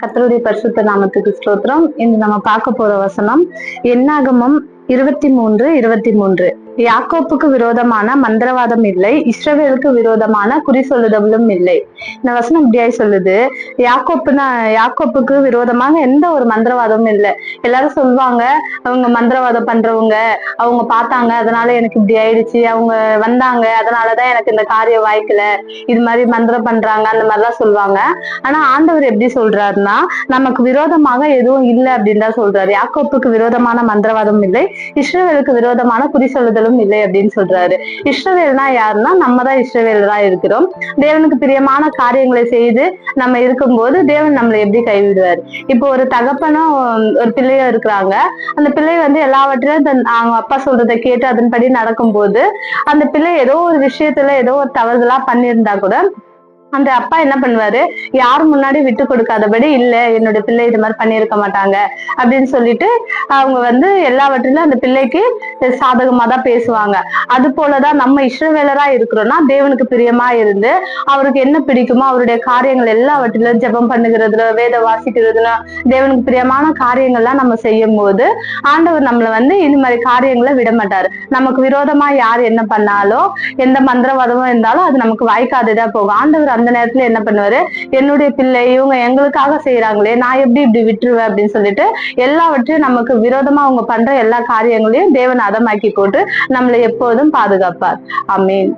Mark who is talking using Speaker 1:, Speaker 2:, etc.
Speaker 1: கத்தருடைய பரிசுத்த நாமத்துக்கு ஸ்தோத்திரம். இன்று நம்ம பார்க்க போற வசனம் என்னாகமம் இருபத்தி மூன்று இருபத்தி மூன்று. யாக்கோப்புக்கு விரோதமான மந்திரவாதம் இல்லை இஸ்ரவேலுக்கு விரோதமான குறி சொல்லுதலும் இல்லை. இந்த வசனம் இப்படியாய் சொல்லுது. யாக்கோப்புனா யாக்கோப்புக்கு விரோதமாக எந்த ஒரு மந்திரவாதமும் இல்லை. எல்லாரும் சொல்லுவாங்க அவங்க மந்திரவாதம் பண்றவங்க அவங்க பார்த்தாங்க அதனால எனக்கு இப்படி ஆயிடுச்சு அவங்க வந்தாங்க அதனாலதான் எனக்கு இந்த காரியம் வாய்க்கல இது மாதிரி மந்திரம் பண்றாங்க அந்த மாதிரிலாம் சொல்லுவாங்க. ஆனா ஆண்டவர் எப்படி சொல்றாருன்னா நமக்கு விரோதமாக எதுவும் இல்லை அப்படின்னு தான் சொல்றாரு. யாக்கோப்புக்கு விரோதமான மந்திரவாதம் இல்லை இஸ்ரேலுக்கு விரோதமான குறி சொல்லுதலும் இல்லை அப்படின்னு சொல்றாரு. இஷ்டவேல்னா யாருன்னா நம்ம தான் இஸ்ரவேல் தான் இருக்கிறோம். தேவனுக்கு பிரியமான காரியங்களை செய்து நம்ம இருக்கும்போது தேவன் நம்மளை எப்படி கைவிடுவார்? இப்போ ஒரு தகப்பனும் ஒரு பிள்ளையும் இருக்கிறாங்க. அந்த பிள்ளை வந்து எல்லாவற்றையும் தன் அவங்க அப்பா சொல்றதை கேட்டு அதன்படி நடக்கும்போது அந்த பிள்ளை ஏதோ ஒரு விஷயத்துல ஏதோ ஒரு தவறுதலா பண்ணியிருந்தா கூட அந்த அப்பா என்ன பண்ணுவாரு? யார் முன்னாடி விட்டு கொடுக்காதபடி இல்ல என்னோட பிள்ளை இது மாதிரி பண்ணியிருக்க மாட்டாங்க. அப்படின்னு சொல்லிட்டு அவங்க வந்து எல்லாவற்றிலும் அந்த பிள்ளைக்கு சாதகமா தான் பேசுவாங்க. அது போலதான் நம்ம இஷ்டவேலரா இருக்கிறோம்னா தேவனுக்கு பிரியமா இருந்து அவருக்கு என்ன பிடிக்குமோ அவருடைய காரியங்கள் எல்லாவற்றிலும் ஜெபம் பண்ணுகிறதுல வேத வாசிக்கிறதுல தேவனுக்கு பிரியமான காரியங்கள்லாம் நம்ம செய்யும் போது ஆண்டவர் நம்மளை வந்து இந்த மாதிரி காரியங்களை விட மாட்டாரு. நமக்கு விரோதமா யார் என்ன பண்ணாலும் எந்த மந்திரவாதமும் இருந்தாலும் அது நமக்கு வாய்க்காததா போகும். ஆண்டவர் அந்த நேரத்துல என்ன பண்ணுவாரு? என்னுடைய பிள்ளை இவங்க எங்களுக்காக செய்யறாங்களே நான் எப்படி இப்படி விட்டுருவேன் அப்படின்னு சொல்லிட்டு எல்லாவற்றையும் நமக்கு விரோதமா அவங்க பண்ற எல்லா காரியங்களையும் தேவன் அதமாக்கி போட்டு நம்மளை எப்போதும் பாதுகாப்பார். அமீன்